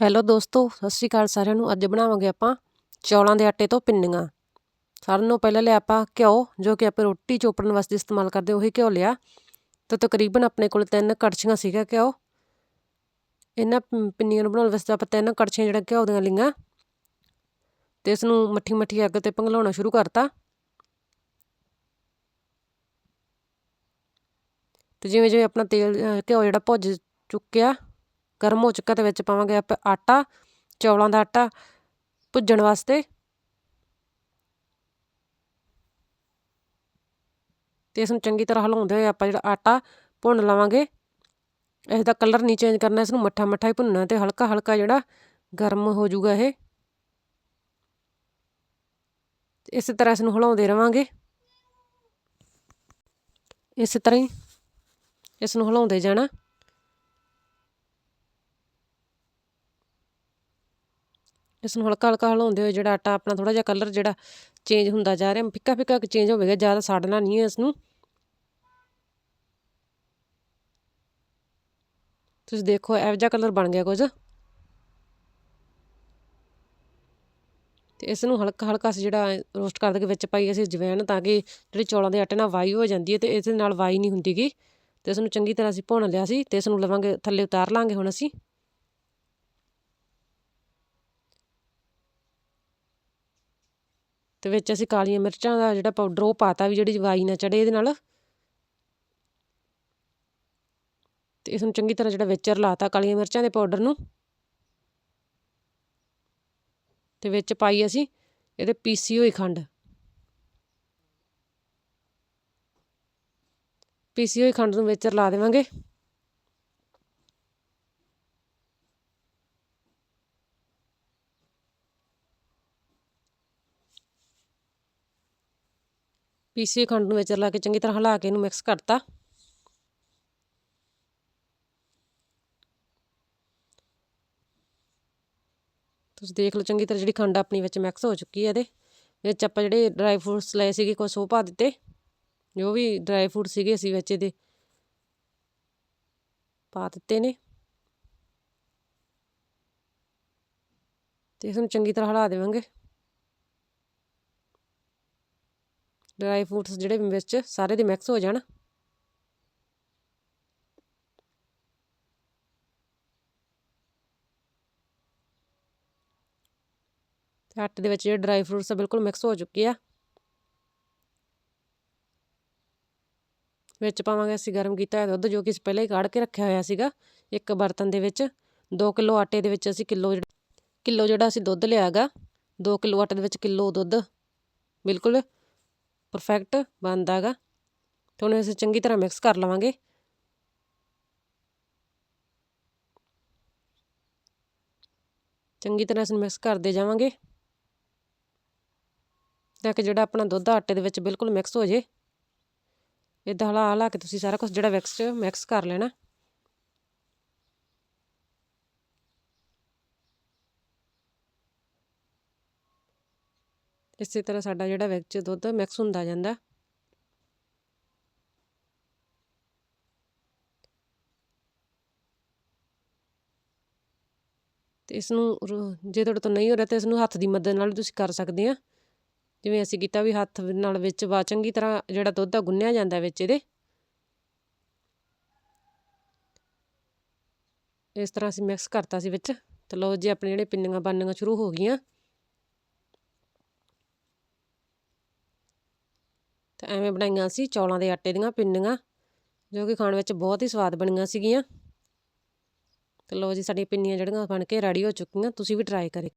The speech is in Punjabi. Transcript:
ਹੈਲੋ ਦੋਸਤੋ, ਸਤਿ ਸ਼੍ਰੀ ਅਕਾਲ ਸਾਰਿਆਂ ਨੂੰ। ਅੱਜ ਬਣਾਵਾਂਗੇ ਆਪਾਂ ਚੌਲਾਂ ਦੇ ਆਟੇ ਤੋਂ ਪਿੰਨੀਆਂ ਸਾਰਿਆਂ ਨੂੰ ਪਹਿਲਾਂ ਲਿਆ ਆਪਾਂ ਘਿਓ, ਜੋ ਕਿ ਆਪਾਂ ਰੋਟੀ ਚੋਪੜਨ ਵਾਸਤੇ ਇਸਤੇਮਾਲ ਕਰਦੇ, ਉਹੀ ਘਿਓ ਲਿਆ। ਤੇ ਤਕਰੀਬਨ ਆਪਣੇ ਕੋਲ ਤਿੰਨ ਕੜਛੀਆਂ ਸੀਗਾ ਘਿਓ। ਇਹਨਾਂ ਪਿੰਨੀਆਂ ਨੂੰ ਬਣਾਉਣ ਵਾਸਤੇ ਆਪਾਂ ਤਿੰਨ ਕੜਛੀਆਂ ਜਿਹੜਾ ਘਿਓ ਦੀਆਂ ਲਈਆਂ। ਤੇ ਇਸ ਨੂੰ ਮੱਠੀ ਮੱਠੀ ਅੱਗ ਤੇ ਪੰਘਲਾਉਣਾ ਸ਼ੁਰੂ ਕਰਤਾ। ਤੇ ਜਿਵੇਂ ਜਿਵੇਂ ਆਪਣਾ ਤੇਲ ਘਿਓ ਜਿਹੜਾ ਭੁੱਜ ਚੁੱਕਿਆ ਗਰਮ ਹੋ ਚੁੱਕਾ ਤੇ ਵਿੱਚ ਪਾਵਾਂਗੇ ਆਪਾਂ ਆਟਾ, ਚੌਲਾਂ ਦਾ ਆਟਾ ਭੁੱਜਣ ਵਾਸਤੇ। ਤੇ ਇਸ ਨੂੰ ਚੰਗੀ ਤਰ੍ਹਾਂ ਹਲਾਉਂਦੇ ਹੋਏ ਆਪਾਂ ਜਿਹੜਾ ਆਟਾ ਭੁੰਨ ਲਵਾਂਗੇ। ਇਸ ਦਾ ਕਲਰ ਨਹੀਂ ਚੇਂਜ ਕਰਨਾ, ਇਸ ਨੂੰ ਮੱਠਾ ਮੱਠਾ ਹੀ ਭੁੰਨਣਾ ਤੇ ਹਲਕਾ ਹਲਕਾ ਜਿਹੜਾ ਗਰਮ ਹੋ ਜਾਊਗਾ ਇਹ। ਇਸੇ ਤਰ੍ਹਾਂ ਇਸ ਨੂੰ ਹਲਾਉਂਦੇ ਰਵਾਂਗੇ। ਇਸੇ ਤਰ੍ਹਾਂ ਹੀ ਇਸ ਨੂੰ ਹਲਾਉਂਦੇ ਜਾਣਾ। ਇਸ ਨੂੰ ਹਲਕਾ ਹਲਕਾ ਹਲਾਉਂਦੇ ਹੋਏ ਜਿਹੜਾ ਆਟਾ ਆਪਣਾ ਥੋੜਾ ਜਿਹਾ ਕਲਰ ਜਿਹੜਾ ਚੇਂਜ ਹੁੰਦਾ ਜਾ ਰਿਹਾ, ਫਿੱਕਾ ਫਿੱਕਾ ਚੇਂਜ ਹੋਵੇਗਾ, ਜ਼ਿਆਦਾ ਸਾੜਨਾ ਨਹੀਂ ਹੈ ਇਸ ਨੂੰ। ਤੁਸੀਂ ਦੇਖੋ, ਇਹੋ ਜਿਹਾ ਕਲਰ ਬਣ ਗਿਆ ਕੁਝ। ਤੇ ਇਸ ਨੂੰ ਹਲਕਾ ਹਲਕਾ ਅਸੀਂ ਜਿਹੜਾ ਰੋਸਟ ਕਰ ਦੇ ਵਿੱਚ ਪਾਈ ਅਸੀਂ ਜਵੈਣ ਤਾਂ ਕਿ ਜਿਹੜੀ ਚੌਲਾਂ ਦੇ ਆਟੇ ਨਾਲ ਵਾਈ ਹੋ ਜਾਂਦੀ ਹੈ ਤੇ ਇਸ ਦੇ ਨਾਲ ਵਾਈ ਨਹੀਂ ਹੁੰਦੀਗੀ ਤੇ ਇਸ ਨੂੰ ਚੰਗੀ ਤਰ੍ਹਾਂ ਅਸੀਂ ਭੁੰਨ ਲਿਆ ਸੀ ਤੇ ਇਸ ਨੂੰ ਲਵਾਂਗੇ, ਥੱਲੇ ਉਤਾਰ ਲਾਂਗੇ ਹੁਣ ਅਸੀਂ। ਤੇ ਵਿੱਚ ਅਸੀਂ ਕਾਲੀਆਂ ਮਿਰਚਾਂ ਦਾ ਜਿਹੜਾ ਪਾਊਡਰ ਉਹ ਪਾਤਾ ਵੀ ਜਿਹੜੀ ਵਾਈ ਨਾ ਚੜੇ ਇਹਦੇ ਨਾਲ। ਤੇ ਇਸ ਨੂੰ ਚੰਗੀ ਤਰ੍ਹਾਂ ਜਿਹੜਾ ਵਿੱਚ ਰਲਾਤਾ ਕਾਲੀਆਂ ਮਿਰਚਾਂ ਦੇ ਪਾਊਡਰ ਨੂੰ। ਤੇ ਵਿੱਚ ਪਾਈ ਅਸੀਂ ਇਹਦੇ ਪੀਸੀ ਹੋਈ ਖੰਡ। ਪੀਸੀ ਹੋਈ ਖੰਡ ਨੂੰ ਵਿੱਚ ਰਲਾ ਦੇਵਾਂਗੇ। ਪੀਸੀ ਖੰਡ ਨੂੰ ਵਿੱਚ ਲਾ ਕੇ ਚੰਗੀ ਤਰ੍ਹਾਂ ਹਿਲਾ ਕੇ ਇਹਨੂੰ ਮਿਕਸ ਕਰਤਾ। ਤੁਸੀਂ ਦੇਖ ਲਓ ਚੰਗੀ ਤਰ੍ਹਾਂ ਜਿਹੜੀ ਖੰਡ ਆਪਣੀ ਵਿੱਚ ਮਿਕਸ ਹੋ ਚੁੱਕੀ ਹੈ ਇਹਦੇ। ਵਿੱਚ ਆਪਾਂ ਜਿਹੜੇ ਡਰਾਈ ਫਰੂਟਸ ਲਏ ਸੀਗੇ ਕੁਝ ਉਹ ਪਾ ਦਿੱਤੇ। ਜੋ ਵੀ ਡਰਾਈ ਫਰੂਟ ਸੀਗੇ ਅਸੀਂ ਵਿੱਚ ਇਹਦੇ ਪਾ ਦਿੱਤੇ ਨੇ। ਤੇ ਇਸ ਨੂੰ ਚੰਗੀ ਤਰ੍ਹਾਂ ਹਿਲਾ ਦੇਵਾਂਗੇ। ਡਰਾਈ ਫਰੂਟਸ ਜਿਹੜੇ ਵਿੱਚ ਸਾਰੇ ਦੇ ਮਿਕਸ ਹੋ ਜਾਣ। ਤੇ ਆਟੇ ਦੇ ਵਿੱਚ ਜਿਹੜੇ ਡਰਾਈ ਫਰੂਟਸ ਆ, ਬਿਲਕੁਲ ਮਿਕਸ ਹੋ ਚੁੱਕੇ ਆ। ਵਿੱਚ ਪਾਵਾਂਗੇ ਅਸੀਂ ਗਰਮ ਕੀਤਾ ਹੋਇਆ ਦੁੱਧ, ਜੋ ਕਿ ਅਸੀਂ ਪਹਿਲਾਂ ਹੀ ਕਾੜ ਕੇ ਰੱਖਿਆ ਹੋਇਆ ਸੀਗਾ, ਇੱਕ ਬਰਤਨ ਦੇ ਵਿੱਚ। 2 ਕਿਲੋ ਆਟੇ ਦੇ ਵਿੱਚ ਅਸੀਂ ਕਿਲੋ ਕਿਲੋ ਜਿਹੜਾ ਅਸੀਂ ਦੁੱਧ ਲਿਆਗਾ 2 ਕਿਲੋ ਆਟੇ ਦੇ ਵਿੱਚ ਕਿਲੋ ਦੁੱਧ। ਬਿਲਕੁਲ ਪਰਫੈਕਟ ਬਣਦਾ ਹੈਗਾ ਤੇ ਹੁਣ ਅਸੀਂ ਚੰਗੀ ਤਰ੍ਹਾਂ ਮਿਕਸ ਕਰ ਲਵਾਂਗੇ। ਚੰਗੀ ਤਰ੍ਹਾਂ ਅਸੀਂ ਮਿਕਸ ਕਰਦੇ ਜਾਵਾਂਗੇ। ਤਾਂ ਕਿ ਜਿਹੜਾ ਆਪਣਾ ਦੁੱਧ ਆਟੇ ਦੇ ਵਿੱਚ ਬਿਲਕੁਲ ਮਿਕਸ ਹੋ ਜੇ। ਇਦਾਂ ਹਲਾ ਹਲਾ ਕੇ ਤੁਸੀਂ ਸਾਰਾ ਕੁਝ ਜਿਹੜਾ ਮਿਕਸ ਮਿਕਸ ਕਰ ਲੈਣਾ। ਇਸੇ ਤਰ੍ਹਾਂ ਸਾਡਾ ਜਿਹੜਾ ਵਿੱਚ ਦੁੱਧ ਮਿਕਸ ਹੁੰਦਾ ਜਾਂਦਾ। ਤੇ ਇਸ ਨੂੰ ਜੇ ਤੁਹਾਡੇ ਤੋਂ ਨਹੀਂ ਹੋ ਰਿਹਾ ਤਾਂ ਇਸ ਨੂੰ ਹੱਥ ਦੀ ਮਦਦ ਨਾਲ ਤੁਸੀਂ ਕਰ ਸਕਦੇ ਆ। ਜਿਵੇਂ ਅਸੀਂ ਕੀਤਾ ਵੀ ਹੱਥ ਨਾਲ ਵਿੱਚ ਵਾ ਚੰਗੀ ਤਰ੍ਹਾਂ ਜਿਹੜਾ ਦੁੱਧ ਆ ਗੁੰਨਿਆ ਜਾਂਦਾ ਵਿੱਚ ਇਹਦੇ। ਇਸ ਤਰ੍ਹਾਂ ਅਸੀਂ ਮਿਕਸ ਕਰਤਾ ਸੀ ਵਿੱਚ। ਤੇ ਲਓ ਜੀ ਆਪਣੇ ਜਿਹੜੇ ਪਿੰਨੀਆਂ ਬਣਨੀਆਂ ਸ਼ੁਰੂ ਹੋ ਗਈਆਂ। ਤੇ ਐਵੇਂ ਬਣਾਈਆਂ ਸੀ, ਚੌਲਾਂ ਦੇ ਆਟੇ ਦੀਆਂ ਪਿੰਨੀਆਂ, ਜੋ ਕਿ ਖਾਣ ਵਿੱਚ ਬਹੁਤ ਹੀ ਸਵਾਦ ਬਣੀਆਂ ਸੀਗੀਆਂ। ਤੇ ਲੋ ਜੀ, ਸਾਡੀਆਂ ਪਿੰਨੀਆਂ ਜਿਹੜੀਆਂ ਬਣ ਕੇ ਰੈਡੀ ਹੋ ਚੁੱਕੀਆਂ, ਤੁਸੀਂ ਵੀ ਟਰਾਈ ਕਰੇ